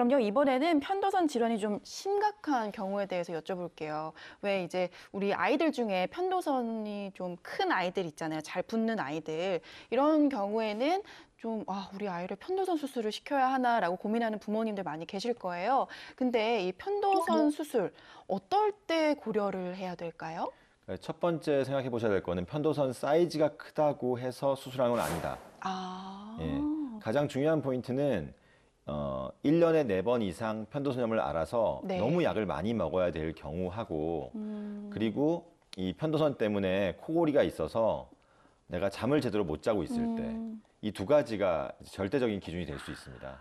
그럼요, 이번에는 편도선 질환이 좀 심각한 경우에 대해서 여쭤볼게요. 왜 이제 우리 아이들 중에 편도선이 좀 큰 아이들 있잖아요. 잘 붙는 아이들. 이런 경우에는 좀, 아, 우리 아이를 편도선 수술을 시켜야 하나라고 고민하는 부모님들 많이 계실 거예요. 근데 이 편도선 수술, 어떨 때 고려를 해야 될까요? 첫 번째 생각해 보셔야 될 거는 편도선 사이즈가 크다고 해서 수술하는 건 아니다. 아, 예. 가장 중요한 포인트는 어, 1년에 4번 이상 편도선염을 알아서 네. 너무 약을 많이 먹어야 될 경우하고 음, 그리고 이 편도선 때문에 코골이가 있어서 내가 잠을 제대로 못 자고 있을 때 음. 이두 가지가 절대적인 기준이 될 수 있습니다.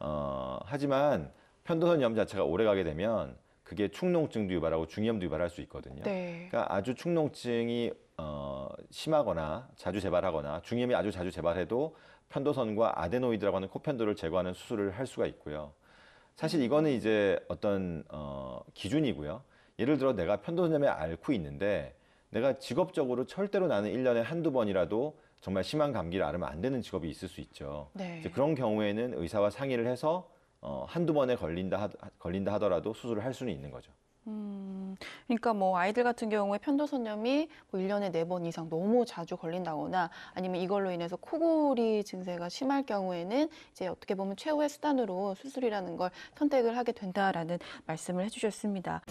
어, 하지만 편도선염 자체가 오래 가게 되면 그게 축농증도 유발하고 중이염도 유발할 수 있거든요. 네. 그러니까 아주 축농증이 어, 심하거나 자주 재발하거나 중이염이 아주 자주 재발해도 편도선과 아데노이드라고 하는 코편도를 제거하는 수술을 할 수가 있고요. 사실 이거는 이제 어떤 어, 기준이고요. 예를 들어 내가 편도선염에 앓고 있는데 내가 직업적으로 절대로 나는 일년에 한두 번이라도 정말 심한 감기를 앓으면 안 되는 직업이 있을 수 있죠. 네. 이제 그런 경우에는 의사와 상의를 해서 어, 한두 번에 걸린다, 하, 걸린다 하더라도 수술을 할 수는 있는 거죠. 음, 그러니까 뭐 아이들 같은 경우에 편도선염이 뭐 1년에 네 번 이상 너무 자주 걸린다거나 아니면 이걸로 인해서 코골이 증세가 심할 경우에는 이제 어떻게 보면 최후의 수단으로 수술이라는 걸 선택을 하게 된다라는 말씀을 해주셨습니다.